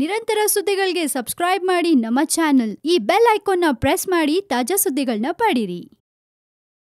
ನಿರಂತರ ಸುದ್ದಿಗಳಿಗೆ ಸಬ್ಸ್ಕ್ರೈಬ್ ಮಾಡಿ ನಮ್ಮ ಚಾನೆಲ್. ಈ ಬೆಲ್ ಐಕಾನ್ನ ಪ್ರೆಸ್ ಮಾಡಿ ತಾಜಾ ಸುದ್ದಿಗಳನ್ನ ಪಡೀರಿ.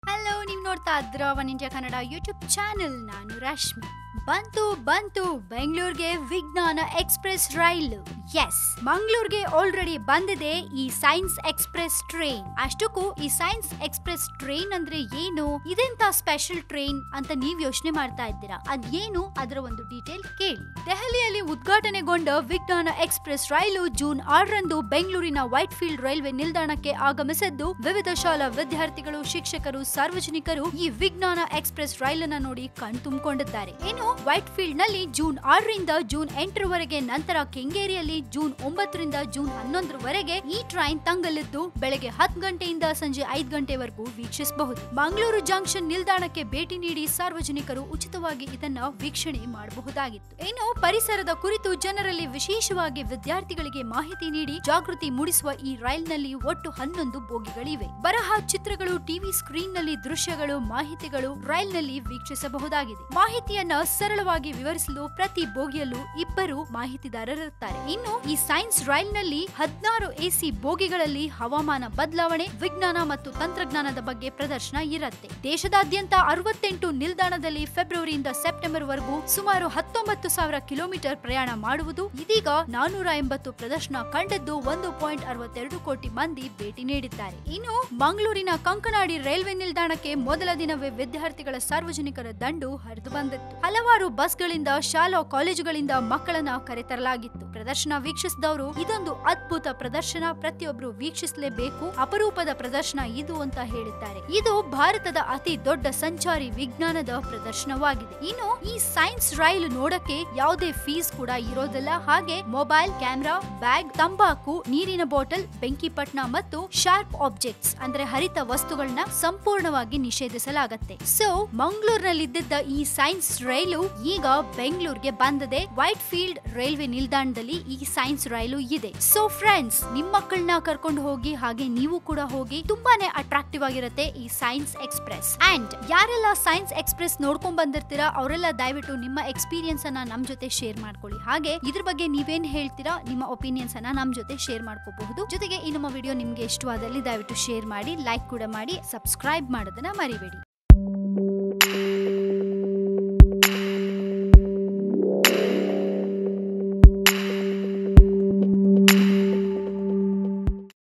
ಹಲೋ ನೀವು ನೋಡ್ತಾ ಇದ್ರ One India Kannada YouTube channel ನಾನು ರಶ್ಮಿ. ಬಂತು ಬಂತು, ಬೆಂಗಳೂರಿಗೆ ವಿಜ್ಞಾನ ಎಕ್ಸ್ಪ್ರೆಸ್ ರೈಲು. ಎಸ್ ಮಂಗಳೂರಿಗೆ ಆಲ್ರೆಡಿ ಬಂದಿದೆ ಈ ಸೈನ್ಸ್ ಎಕ್ಸ್ಪ್ರೆಸ್ ಟ್ರೈನ್ ಅಷ್ಟಕ್ಕೂ ಈ ಸೈನ್ಸ್ ಎಕ್ಸ್ಪ್ರೆಸ್ ಟ್ರೈನ್ ಅಂದ್ರೆ ಏನು? ಇದೆಂತ ಸ್ಪೆಷಲ್ ಟ್ರೈನ್ ಅಂತ ನೀವ್ ಯೋಚನೆ ಮಾಡ್ತಾ ಇದ್ದೀರಾ? ಅದೇನು? ಅದರ ಒಂದು ಡೀಟೇಲ್ ಕೇಳಿ. ದೆಹಲಿಯಲ್ಲಿ ಉದ್ಘಾಟನೆಗೊಂಡ ವಿಜ್ಞಾನ ಎಕ್ಸ್ಪ್ರೆಸ್ ರೈಲು ಜೂನ್ ಆರರಂದು ಬೆಂಗಳೂರಿನ ವೈಟ್ ಫೀಲ್ಡ್ ರೈಲ್ವೆ ನಿಲ್ದಾಣಕ್ಕೆ ಆಗಮಿಸಿದ್ದು, ವಿವಿಧ ಶಾಲಾ ವಿದ್ಯಾರ್ಥಿಗಳು, ಶಿಕ್ಷಕರು, ಸಾರ್ವಜನಿಕರು ಈ ವಿಜ್ಞಾನ ಎಕ್ಸ್ಪ್ರೆಸ್ ರೈಲನ್ನ ನೋಡಿ ಕಣ್ ತುಂಬಿಕೊಂಡಿದ್ದಾರೆ ಇನ್ನು ವೈಟ್ ಫೀಲ್ಡ್ನಲ್ಲಿ ಜೂನ್ ಆರರಿಂದ ಜೂನ್ ಎಂಟರವರೆಗೆ, ನಂತರ ಕೆಂಗೇರಿಯಲ್ಲಿ ಜೂನ್ ಒಂಬತ್ತರಿಂದ ಜೂನ್ ಹನ್ನೊಂದರವರೆಗೆ ಈ ಟ್ರೈನ್ ತಂಗಲಿದ್ದು ಬೆಳಗ್ಗೆ ಹತ್ತು ಗಂಟೆಯಿಂದ ಸಂಜೆ ಐದು ಗಂಟೆವರೆಗೂ ವೀಕ್ಷಿಸಬಹುದು. ಮಂಗಳೂರು ಜಂಕ್ಷನ್ ನಿಲ್ದಾಣಕ್ಕೆ ಭೇಟಿ ನೀಡಿ ಸಾರ್ವಜನಿಕರು ಉಚಿತವಾಗಿ ಇದನ್ನ ವೀಕ್ಷಣೆ ಮಾಡಬಹುದಾಗಿತ್ತು. ಇನ್ನು ಪರಿಸರದ ಕುರಿತು ಜನರಲ್ಲಿ ವಿಶೇಷವಾಗಿ ವಿದ್ಯಾರ್ಥಿಗಳಿಗೆ ಮಾಹಿತಿ ನೀಡಿ ಜಾಗೃತಿ ಮೂಡಿಸುವ ಈ ರೈಲ್ನಲ್ಲಿ ಒಟ್ಟು ಹನ್ನೊಂದು ಬೋಗಿಗಳಿವೆ. ಬರಹ ಚಿತ್ರಗಳು, ಟಿವಿ ಸ್ಕ್ರೀನ್ನಲ್ಲಿ ದೃಶ್ಯಗಳು, ಮಾಹಿತಿಗಳು ರೈಲ್ನಲ್ಲಿ ವೀಕ್ಷಿಸಬಹುದಾಗಿದೆ. ಮಾಹಿತಿಯನ್ನ ಸರಳವಾಗಿ ವಿವರಿಸಲು ಪ್ರತಿ ಬೋಗಿಯಲ್ಲೂ ಇಬ್ಬರು ಮಾಹಿತಿದಾರರಿರುತ್ತಾರೆ. ಇನ್ನು ಈ ಸೈನ್ಸ್ ರೈಲ್ನಲ್ಲಿ ಹದಿನಾರು ಎಸಿ ಬೋಗಿಗಳಲ್ಲಿ ಹವಾಮಾನ ಬದಲಾವಣೆ, ವಿಜ್ಞಾನ ಮತ್ತು ತಂತ್ರಜ್ಞಾನದ ಬಗ್ಗೆ ಪ್ರದರ್ಶನ ಇರುತ್ತೆ. ದೇಶದಾದ್ಯಂತ ಅರವತ್ತೆಂಟು ನಿಲ್ದಾಣದಲ್ಲಿ ಫೆಬ್ರವರಿಯಿಂದ ಸೆಪ್ಟೆಂಬರ್ ವರೆಗೂ ಸುಮಾರು ಹತ್ತೊಂಬತ್ತು ಸಾವಿರ ಕಿಲೋಮೀಟರ್ ಪ್ರಯಾಣ ಮಾಡುವುದು, ಇದೀಗ ನಾನೂರ ಎಂಬತ್ತು ಪ್ರದರ್ಶನ ಕಂಡದ್ದು ಒಂದು ಪಾಯಿಂಟ್ ಅರವತ್ತೆರಡು ಕೋಟಿ ಮಂದಿ ಭೇಟಿ ನೀಡಿದ್ದಾರೆ. ಇನ್ನು ಮಂಗಳೂರಿನ ಕಂಕನಾಡಿ ರೈಲ್ವೆ ನಿಲ್ದಾಣಕ್ಕೆ ಮೊದಲ ದಿನವೇ ವಿದ್ಯಾರ್ಥಿಗಳ ಸಾರ್ವಜನಿಕರ ದಂಡು ಹರಿದು ಬಂದಿತ್ತು. ಹಲವಾರು ಬಸ್ಗಳಿಂದ, ಶಾಲಾ ಕಾಲೇಜುಗಳಿಂದ ಮಕ್ಕಳನ್ನ ಕರೆತರಲಾಗಿತ್ತು. ಪ್ರದರ್ಶನ ವೀಕ್ಷಿಸಿದವರು, ಇದೊಂದು ಅದ್ಭುತ ಪ್ರದರ್ಶನ ಪ್ರತಿಯೊಬ್ಬರು ವೀಕ್ಷಿಸಲೇಬೇಕು, ಅಪರೂಪದ ಪ್ರದರ್ಶನ ಇದು ಅಂತ ಹೇಳಿದ್ದಾರೆ. ಇದು ಭಾರತದ ಅತಿ ದೊಡ್ಡ ಸಂಚಾರಿ ವಿಜ್ಞಾನದ ಪ್ರದರ್ಶನವಾಗಿದೆ. ಇನ್ನು ಈ ಸೈನ್ಸ್ ರೈಲು ನೋಡಕ್ಕೆ ಯಾವುದೇ ಫೀಸ್ ಕೂಡ ಇರೋದಿಲ್ಲ. ಹಾಗೆ ಮೊಬೈಲ್, ಕ್ಯಾಮೆರಾ, ಬ್ಯಾಗ್, ತಂಬಾಕು, ನೀರಿನ ಬಾಟಲ್ ಬೆಂಕಿಪಟ್ನ ಮತ್ತು ಶಾರ್ಪ್ ಆಬ್ಜೆಕ್ಟ್ಸ್ ಅಂದ್ರೆ ಹರಿತ ವಸ್ತುಗಳನ್ನ ಸಂಪೂರ್ಣವಾಗಿ ನಿಷೇಧಿಸಲಾಗತ್ತೆ. ಸೊ ಮಂಗಳೂರಿನಲ್ಲಿದ್ದ ಈ ಸೈನ್ಸ್ ರೈಲು ಈಗ ಬೆಂಗಳೂರಿಗೆ ಬಂದದೆ ವೈಟ್ ಫೀಲ್ಡ್ ರೈಲ್ವೆ ನಿಲ್ದಾಣದಲ್ಲಿ ಈ ಸೈನ್ಸ್ ರೈಲು ಇದೆ. ಸೊ ಫ್ರೆಂಡ್ಸ್ ನಿಮ್ಮ ಮಕ್ಕಳನ್ನ ಕರ್ಕೊಂಡು ಹೋಗಿ, ಹಾಗೆ ನೀವು ಕೂಡ ಹೋಗಿ ತುಂಬಾನೇ ಅಟ್ರಾಕ್ಟಿವ್ ಆಗಿರುತ್ತೆ ಈ ಸೈನ್ಸ್ ಎಕ್ಸ್ಪ್ರೆಸ್. ಅಂಡ್ ಯಾರೆಲ್ಲ ಸೈನ್ಸ್ ಎಕ್ಸ್ಪ್ರೆಸ್ ನೋಡ್ಕೊಂಡ್ ಬಂದಿರ್ತೀರಾ, ಅವರೆಲ್ಲ ದಯವಿಟ್ಟು ನಿಮ್ಮ ಎಕ್ಸ್ಪೀರಿಯನ್ಸ್ ಅನ್ನ ನಮ್ ಜೊತೆ ಶೇರ್ ಮಾಡ್ಕೊಳ್ಳಿ. ಹಾಗೆ ಇದ್ರ ಬಗ್ಗೆ ನೀವೇನ್ ಹೇಳ್ತೀರಾ, ನಿಮ್ಮ ಒಪಿನಿಯನ್ಸ್ ಅನ್ನ ನಮ್ ಜೊತೆ ಶೇರ್ ಮಾಡ್ಕೋಬಹುದು. ಜೊತೆಗೆ ಈ ನಮ್ಮ ವಿಡಿಯೋ ನಿಮ್ಗೆ ಇಷ್ಟವಾದಲ್ಲಿ ದಯವಿಟ್ಟು ಶೇರ್ ಮಾಡಿ ಲೈಕ್ ಕೂಡ ಮಾಡಿ ಸಬ್ಸ್ಕ್ರೈಬ್ ಮಾಡೋದನ್ನ ಮರಿಬೇಡಿ.